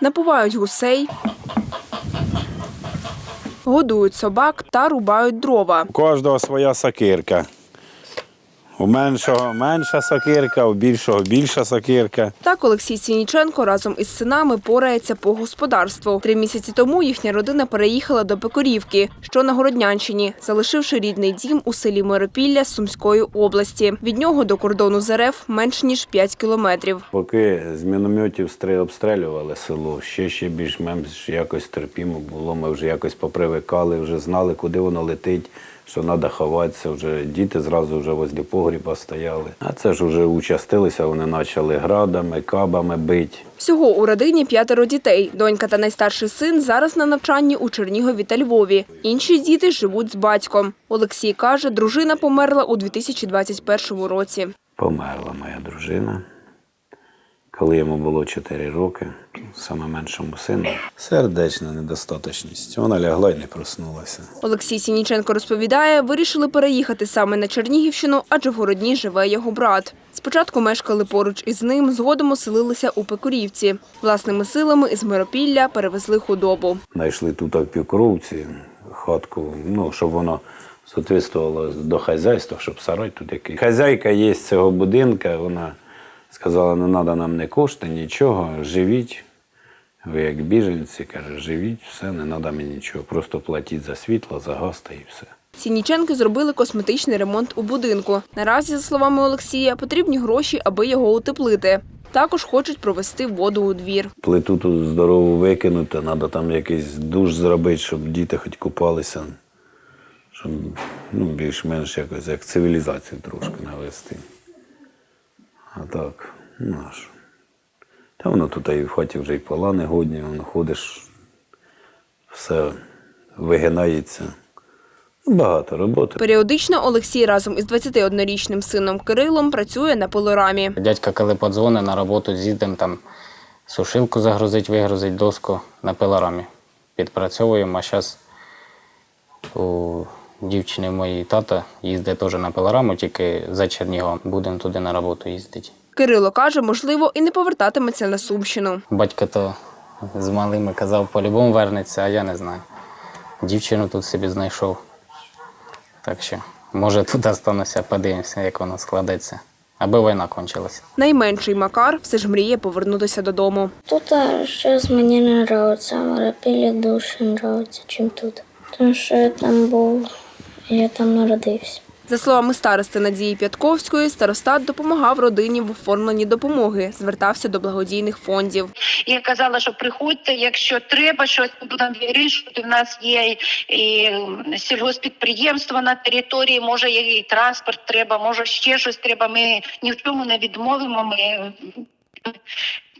напувають гусей, годують собак та рубають дрова. У кожного своя сокирка. У меншого менша сокирка, у більшого більша сокирка. Так Олексій Сініченко разом із синами порається по господарству. Три місяці тому їхня родина переїхала до Пекорівки, що на Городнянщині, залишивши рідний дім у селі Миропілля Сумської області. Від нього до кордону з РФ менш ніж 5 кілометрів. Поки з мінометів обстрілювали село, ще ще більш-менш якось терпімо було. Ми вже якось попривикали, вже знали, куди воно летить, що треба ховатися. Вже діти зразу вже возле погріба стояли. А це ж вже участилися, вони почали градами, кабами бити. Всього у родині п'ятеро дітей. Донька та найстарший син зараз на навчанні у Чернігові та Львові. Інші діти живуть з батьком. Олексій каже, дружина померла у 2021 році. Померла моя дружина. Коли йому було 4 роки, саме меншому сину, сердечна недостаточність. Вона лягла і не проснулася. Олексій Сініченко розповідає, вирішили переїхати саме на Чернігівщину, адже в городні живе його брат. Спочатку мешкали поруч із ним, згодом оселилися у Пекурівці. Власними силами із Миропілля перевезли худобу. Знайшли тут в хатку, ну, щоб воно соответствувало до хазяйства, щоб сарай тут який. Хазяйка є з цього будинка, вона сказала, не треба нам не кошти, нічого, живіть. Ви як біженці, каже, живіть, все, не треба мені нічого. Просто платіть за світло, за газ та і все. Сініченки зробили косметичний ремонт у будинку. Наразі, за словами Олексія, потрібні гроші, аби його утеплити. Також хочуть провести воду у двір. Плиту тут здорову викинути, треба там якийсь душ зробити, щоб діти хоч купалися. Щоб ну, більш-менш якось як цивілізацію трошки навести. А так, ну а що. Та воно тут і в хаті вже і пола негодні, воно ходиш, все вигинається. Ну, Багато роботи. Періодично Олексій разом із 21-річним сином Кирилом працює на пилорамі. Дядька, коли подзвонить на роботу, з'їдемо там сушилку загрузить, вигрузить доску на пилорамі. Підпрацьовуємо, а зараз у дівчини моєї тата їздить теж на пилораму, тільки за Чернігом. Будемо туди на роботу їздити. Кирило каже, можливо, і не повертатиметься на Сумщину. Батько то з малими казав, по-любому вернеться, а я не знаю. Дівчину тут собі знайшов. Так що, може, тут остануся, подивимося, як воно складеться. Аби війна кончилася. Найменший Макар все ж мріє повернутися додому. Тут сейчас мне не нравится, а Марапілі дуже нравится, чим тут. Тому що я там був, я там народився. За словами старости Надії П'ятковської, старостат допомагав родині в оформленні допомоги, звертався до благодійних фондів. Я казала, що приходьте, якщо треба щось будемо вирішувати. У нас є і, сільгоспідприємство на території, може і транспорт треба, може ще щось треба. Ми ні в чому не відмовимо. Ми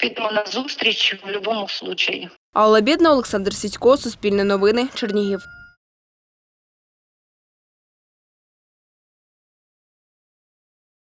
підемо на зустріч в будь-якому випадку. Алла Бєдна, Олександр Сідько, Суспільне новини, Чернігів.